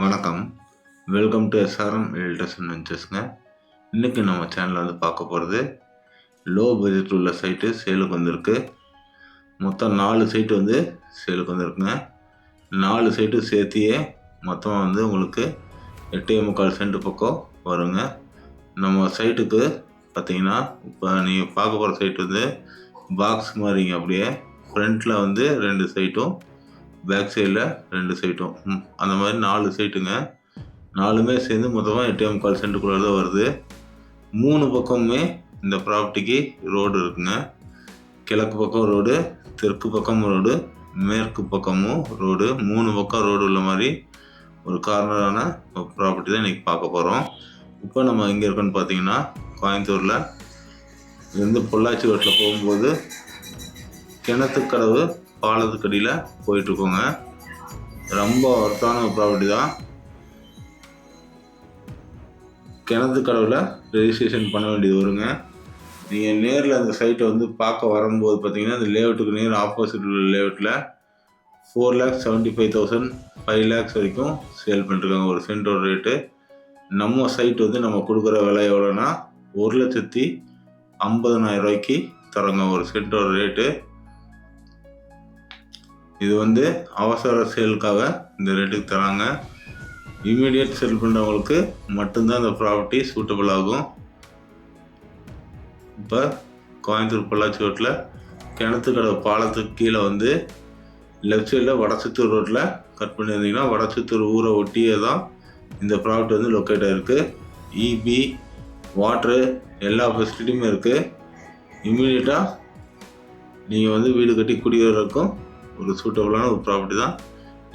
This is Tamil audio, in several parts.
வணக்கம். Welcome to SRM realtors and வெஞ்சர்ஸ்ங்க இன்றைக்கி நம்ம சேனலில் வந்து பார்க்க போகிறது லோ பட்ஜெட் உள்ள சைட்டு சேலுக்கு வந்திருக்கு. மொத்தம் நாலு சைட்டு வந்து சேலுக்கு வந்திருக்குங்க. நாலு சைட்டு சேர்த்தியே மொத்தமாக வந்து உங்களுக்கு எட்டே முக்கால் சென்ட் பக்கம் வருங்க. நம்ம சைட்டுக்கு பார்த்தீங்கன்னா இப்போ நீங்கள் பார்க்க போகிற சைட் வந்து பாக்ஸ் மாதிரிங்க அப்படியே ஃப்ரண்ட்டில் வந்து ரெண்டு சைட்டும் பேக் சைடில் ரெண்டு சைட்டும் ம், அந்த மாதிரி நாலு சைட்டுங்க நாலுமே சேர்ந்து மொத்தமாக ஏடிஎம் கால் சென்ட்டுக்குள்ளே தான் வருது. மூணு பக்கமுமே இந்த ப்ராப்பர்ட்டிக்கு ரோடு இருக்குங்க. கிழக்கு பக்கம் ரோடு தெற்கு பக்கம் ரோடு மேற்கு பக்கமும் ரோடு மூணு பக்கம் ரோடு உள்ள மாதிரி ஒரு கார்னரான ப்ராப்பர்ட்டி தான் இன்றைக்கி பார்க்க போகிறோம் இப்போ நம்ம எங்கே இருக்கோன்னு பார்த்தீங்கன்னா கோயம்புத்தூரில் இருந்து பொள்ளாச்சி ரோட்டில் போகும்போது கிணத்துக்கடவு பாலத்துக்கடியில் போயிட்டுருக்கோங்க. ரொம்ப ஒர்த்தான ஒரு ப்ராப்பர்ட்டி தான். கிணத்து கடவுல ரெஜிஸ்ட்ரேஷன் பண்ண வேண்டியது வருங்க. நீங்கள் நேரில் அந்த சைட்டை வந்து பார்க்க வரும்போது பார்த்தீங்கன்னா அந்த லேஅவுட்டுக்கு நேர் ஆப்போசிட் உள்ள லேஅவுட்டில் four lakhs seventy five thousand five lakhs வரைக்கும் சேல் பண்ணிருக்காங்க. ஒரு சென்டோட ரேட்டு நம்ம சைட் வந்து நம்ம கொடுக்குற விலை எவ்வளோன்னா ஒரு லட்சத்தி ஐம்பதனாயிரம் ரூபாய்க்கு தரோங்க. ஒரு சென்டோட ரேட்டு இது வந்து அவசர சேலுக்காக இந்த ரேட்டுக்கு தராங்க. இமீடியட் செல் பண்ணுறவங்களுக்கு மட்டும்தான் இந்த ப்ராப்பர்ட்டி சூட்டபிள் ஆகும். இப்போ கோயம்புத்தூர் பொள்ளாச்சி ரோட்டில் கிணத்துக்கடை பாலத்துக்கு கீழே வந்து லெஃப்ட் சைடில் வடச்சித்தூர் ரோட்டில் கட் பண்ணியிருந்தீங்கன்னா வடசுத்தூர் ஊரை ஒட்டியே தான் இந்த ப்ராப்பர்ட்டி வந்து லொக்கேட் ஆகிருக்கு இபி வாட்ரு எல்லா ஃபெசிலிட்டியுமே இருக்குது இம்மிடியட்டாக நீங்கள் வந்து வீடு கட்டி குடியேறதுக்கும் ஒரு சூட்டபுளான ஒரு ப்ராப்பர்ட்டி தான்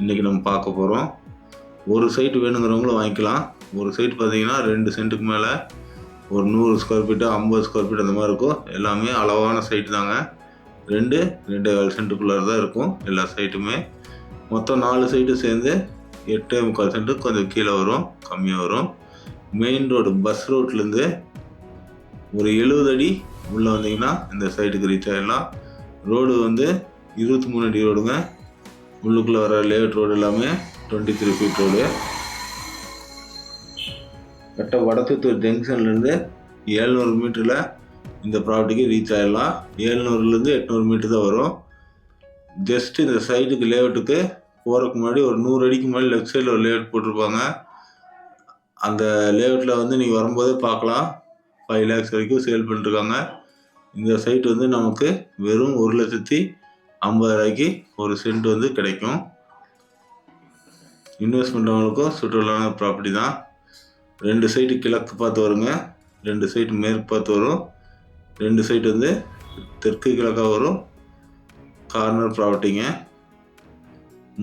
இன்றைக்கி நம்ம பார்க்க போகிறோம் ஒரு சைட் வேணுங்கிறவங்களும் வாங்கிக்கலாம். ஒரு சைட் பார்த்தீங்கன்னா ரெண்டு சென்ட்டுக்கு மேலே ஒரு நூறு ஸ்கொயர் ஃபீட்டு ஐம்பது ஸ்கொயர் ஃபீட் அந்த மாதிரி இருக்கும். எல்லாமே அளவான சைட்டு தாங்க. ரெண்டு ரெண்டு கால் சென்ட்டுக்குள்ளே தான் இருக்கும் எல்லா சைட்டுமே மொத்தம் நாலு சைட்டு சேர்ந்து எட்டே முக்கால் சென்ட்டு கொஞ்சம் கீழே வரும் கம்மியாக வரும். மெயின் ரோடு பஸ் ரோட்லேருந்து ஒரு எழுபது அடி உள்ளே வந்தீங்கன்னா இந்த சைட்டுக்கு ரீச் ஆகிடலாம் ரோடு வந்து இருபத்தி மூணு அடி ரோடுங்க உள்ளுக்குள்ளே வர லேஅவுட் ரோடு எல்லாமே டுவெண்ட்டி த்ரீ ஃபீட் ரோடு கட்ட வடத்துத்தூர் ஜங்ஷன்லேருந்து ஏழ்நூறு மீட்டரில் இந்த ப்ராப்பர்ட்டிக்கு ரீச் ஆகிடலாம் ஏழ்நூறுலேருந்து எட்நூறு மீட்டர் தான் வரும். ஜஸ்ட் இந்த சைட்டுக்கு லேஅவுட்டுக்கு போகிறதுக்கு முன்னாடி ஒரு நூறு அடிக்கு முன்னாடி லெஃப்ட் சைடில் ஒரு லேஅவுட் போட்டிருப்பாங்க. அந்த லேஅவுட்டில் வந்து நீங்கள் வரும்போதே பார்க்கலாம். ஃபைவ் லேக்ஸ் வரைக்கும் சேல் பண்ணிருக்காங்க இந்த சைட் வந்து நமக்கு வெறும் ஒரு லட்சத்தி ஐம்பது ரூபாய்க்கு ஒரு சென்ட் வந்து கிடைக்கும். இன்வெஸ்ட் பண்ணுறவங்களுக்கும் சுற்றுலான ப்ராப்பர்ட்டி தான். ரெண்டு சைடு கிழக்கு பார்த்து வருங்க. ரெண்டு சைடு மேற்கு பார்த்து வரும். ரெண்டு சைடு வந்து தெற்கு கிழக்காக வரும். கார்னர் ப்ராப்பர்ட்டிங்க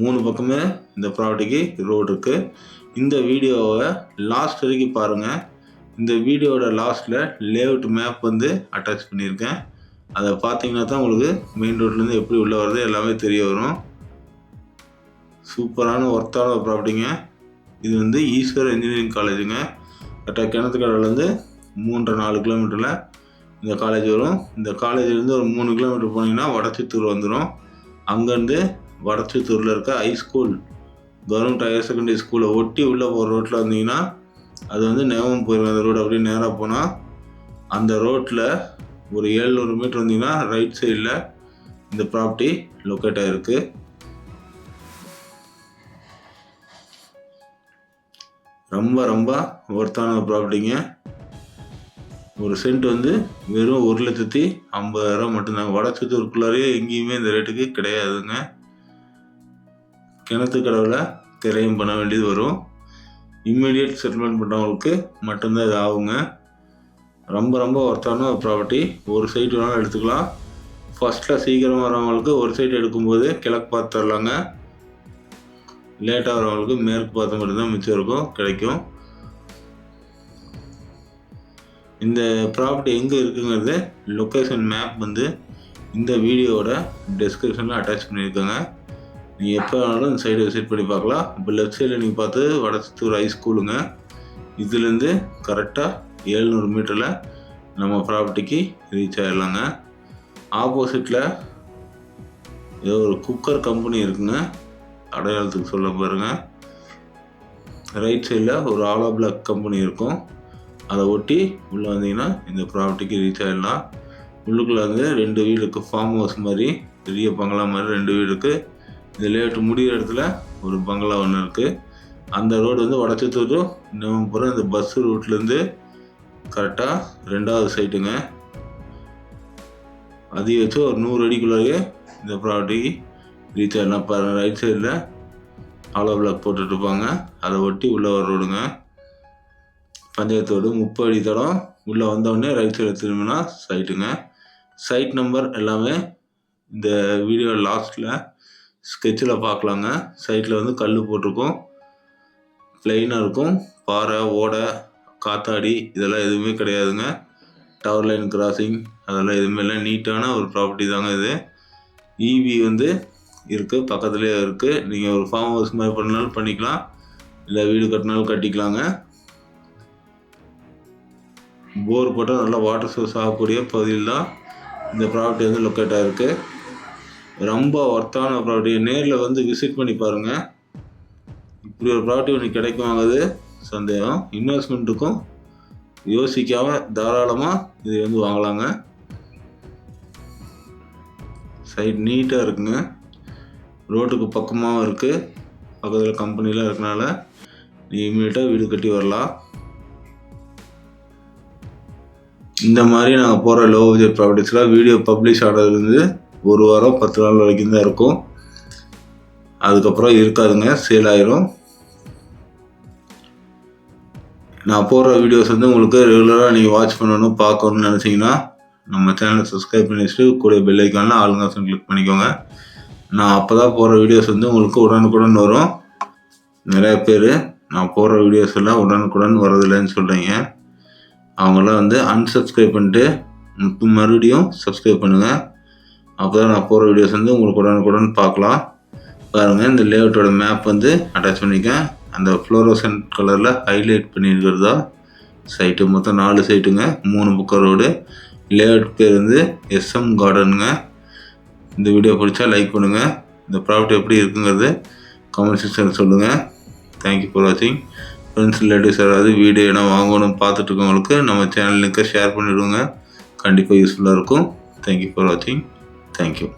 மூணு பக்கமே இந்த ப்ராப்பர்ட்டிக்கு ரோடு இருக்குது இந்த வீடியோவை லாஸ்ட் வரைக்கும் பாருங்கள் இந்த வீடியோவோட லாஸ்ட்டில் லேஅவுட் மேப் வந்து அட்டாச் பண்ணியிருக்கேன். அதை பார்த்தீங்கன்னா தான் உங்களுக்கு மெயின் ரோட்லேருந்து எப்படி உள்ளே வருது எல்லாமே தெரிய வரும். சூப்பரான ஒர்த்தான ப்ராப்பர்ட்டிங்க இது வந்து ஈஸ்வர் இன்ஜினியரிங் காலேஜுங்க கரெக்டாக கிணத்துக்கடலேருந்து மூன்றரை நாலு கிலோமீட்டரில் இந்த காலேஜ் வரும். இந்த காலேஜ்லேருந்து ஒரு மூணு கிலோமீட்டர் போனீங்கன்னா வடச்சித்தூர் வந்துடும் அங்கேருந்து வடச்சித்தூரில் இருக்க high school government higher secondary ஸ்கூலை ஒட்டி உள்ளே போகிற ரோட்டில் வந்தீங்கன்னா அது வந்து நேவம் போயிடும் அந்த ரோடு அப்படியே நேராக போனால் அந்த ரோட்டில் ஒரு ஏழ்நூறு மீட்டர் வந்தீங்கன்னா ரைட் சைடில் இந்த ப்ராப்பர்ட்டி லொக்கேட் ஆகிருக்கு ரொம்ப ரொம்ப ஒர்த்தான ப்ராப்பர்ட்டிங்க ஒரு சென்ட் வந்து வெறும் ஒரு லட்சத்தி ஐம்பதாயிரம் மட்டும்தாங்க. வடச்சத்தூருக்குள்ளாரே எங்கேயுமே இந்த ரேட்டுக்கு கிடையாதுங்க. கிணத்து கடவுளை திரையும் பண்ண வேண்டியது வரும். இம்மிடியட் செட்டில்மெண்ட் பண்ணுறவங்களுக்கு மட்டும்தான் இது ஆகுங்க. ரொம்ப ரொம்ப ஒர்த்தான ஒரு ப்ராப்பர்ட்டி ஒரு சைட் வேணாலும் எடுத்துக்கலாம். ஃபஸ்ட்டில் சீக்கிரம் வரவங்களுக்கு ஒரு சைட் எடுக்கும்போது கிழக்கு பார்த்து தரலாங்க. லேட்டாக வரவங்களுக்கு மேற்கு பார்த்த மட்டும் தான் மிச்சம் இருக்கும் கிடைக்கும். இந்த ப்ராப்பர்ட்டி எங்கே இருக்குங்கிறது லொக்கேஷன் மேப் வந்து இந்த வீடியோவோட டெஸ்கிரிப்ஷனில் அட்டாச் பண்ணியிருக்காங்க. நீங்கள் எப்போ வேணாலும் இந்த சைடு விசிட் பண்ணி பார்க்கலாம். இப்போ லெஃப்ட் சைடில் நீங்கள் பார்த்து வடசத்தூர் ஹை ஸ்கூலுங்க இதுலேருந்து கரெக்டாக ஏழ்நூறு மீட்டரில் நம்ம ப்ராப்பர்ட்டிக்கு ரீச் ஆகிடலாங்க ஆப்போசிட்டில் ஏதோ ஒரு குக்கர் கம்பெனி இருக்குங்க. அடையாளத்துக்கு சொல்ல பாருங்க. ரைட் சைடில் ஒரு ஆலோ பிளாக் கம்பெனி இருக்கும். அதை ஒட்டி உள்ளே வந்தீங்கன்னா இந்த ப்ராப்பர்ட்டிக்கு ரீச் ஆகிடலாம் உள்ளுக்குள்ளே வந்து ரெண்டு வீடு இருக்குது ஃபார்ம் ஹவுஸ் மாதிரி பெரிய பங்களா மாதிரி ரெண்டு வீடு இருக்குது இந்த லேஅவுட் முடிகிற இடத்துல ஒரு பங்களா ஒன்று இருக்குது அந்த ரோடு வந்து வடச்சத்தூர் இன்னும் இந்த பஸ் ரூட்லேருந்து கரெக்டாக ரெண்டாவது சைட்டுங்க. அதிகபட்சம் ஒரு நூறு அடிக்குள்ளேயே இந்த ப்ராப்பர்ட்டிக்கு ரீச் ஆகினா பாருங்கள் ரைட் சைடில் ஆலோ பிளாக் போட்டுட்ருப்பாங்க அதை ஒட்டி உள்ளே வர ரோடுங்க பஞ்சாயத்து ரோடு முப்பது அடி தடம். உள்ளே வந்தோடனே ரைட் சைடில் திரும்பினா சைட்டுங்க சைட் நம்பர் எல்லாமே இந்த வீடியோ லாஸ்ட்டில் ஸ்கெட்சில் பார்க்கலாங்க. சைட்டில் வந்து கல் போட்டிருக்கோம். ப்ளைனாக இருக்கும். பாறை ஓடை காத்தாடி இதெல்லாம் எதுவுமே கிடையாதுங்க. டவர் லைன் கிராசிங் அதெல்லாம் எதுவுமே இல்லை. நீட்டான ஒரு ப்ராப்பர்ட்டி தாங்க இது. ஈவி வந்து இருக்குது பக்கத்துலேயே இருக்குது நீங்கள் ஒரு ஃபார்ம் ஹவுஸ் மாதிரி பண்ணாலும் பண்ணிக்கலாம். இல்லை வீடு கட்டினாலும் கட்டிக்கலாங்க. போர் போட்டால் நல்லா வாட்டர் சோர்ஸ் ஆகக்கூடிய பகுதியில் தான் இந்த ப்ராப்பர்ட்டி வந்து லொக்கேட் ஆகிருக்கு ரொம்ப ஒர்த்தான ப்ராப்பர்ட்டி நேரில் வந்து விசிட் பண்ணி பாருங்கள் இப்படி ஒரு ப்ராப்பர்ட்டி ஒன்று கிடைக்குமாங்கிறது சந்தேகம். இன்வெஸ்ட்மெண்ட்டுக்கும் யோசிக்காமல் தாராளமாக இது வந்து வாங்கலாங்க. சைட் நீட்டாக இருக்குங்க. ரோட்டுக்கு பக்கமாகவும் இருக்குது பக்கத்தில் கம்பெனிலாம் இருக்கனால நீ இமீடியட்டாக வீடு கட்டி வரலாம். இந்த மாதிரி நாங்கள் போகிற லோ பட்ஜெட் ப்ராப்பர்ட்டிஸ்லாம் வீடியோ பப்ளிஷ் ஆனதுலேருந்து ஒரு வாரம் பத்து நாள் வரைக்கும் தான் இருக்கும். அதுக்கப்புறம் இருக்காதுங்க. சேல் ஆயிரும். நான் போடுற வீடியோஸ் வந்து உங்களுக்கு ரெகுலராக நீங்கள் வாட்ச் பண்ணணும் பார்க்கணும்னு நினச்சிங்கன்னா நம்ம சேனலை சப்ஸ்கிரைப் பண்ணி வச்சுட்டு கூட பெல் ஐக்கானில் ஆளுங்க கிளிக் பண்ணிக்கோங்க. நான் அப்போ தான் போடுற வீடியோஸ் வந்து உங்களுக்கு உடனுக்குடன் வரும். நிறைய பேர் நான் போடுற வீடியோஸ் எல்லாம் உடனுக்குடன் வரதில்லைன்னு சொல்கிறீங்க அவங்களாம் வந்து அன்சப்ஸ்கிரைப் பண்ணிட்டு மறுபடியும் சப்ஸ்கிரைப் பண்ணுங்கள் அப்போ தான் நான் போகிற வீடியோஸ் வந்து உங்களுக்கு உடனுக்குடன் பார்க்கலாம். பாருங்கள் இந்த லேஅவுட்டோட மேப் வந்து அட்டாச் பண்ணிக்கேன் அந்த ஃப்ளோரோசன்ட் கலரில் ஹைலைட் பண்ணியிருக்கிறதா சைட்டு மொத்தம் நாலு சைட்டுங்க மூணு பக்கம் ரோடு லேஅவுட் பேர் வந்து எஸ்எம் கார்டனுங்க இந்த வீடியோ பிடிச்சா லைக் பண்ணுங்கள் இந்த ப்ராடக்ட் எப்படி இருக்குங்கிறது கமெண்ட் செக்ஷனில் சொல்லுங்கள் தேங்க்யூ ஃபார் வாட்சிங் ஃப்ரெண்ட்ஸ் ரிலேட்டிவ்ஸ் யாராவது வீடியோ என்ன வாங்கணும்னு பார்த்துட்ருக்கவங்களுக்கு நம்ம சேனல் லிங்கை ஷேர் பண்ணிவிடுங்க கண்டிப்பாக யூஸ்ஃபுல்லாக இருக்கும். தேங்க்யூ ஃபார் வாட்சிங் தேங்க்யூ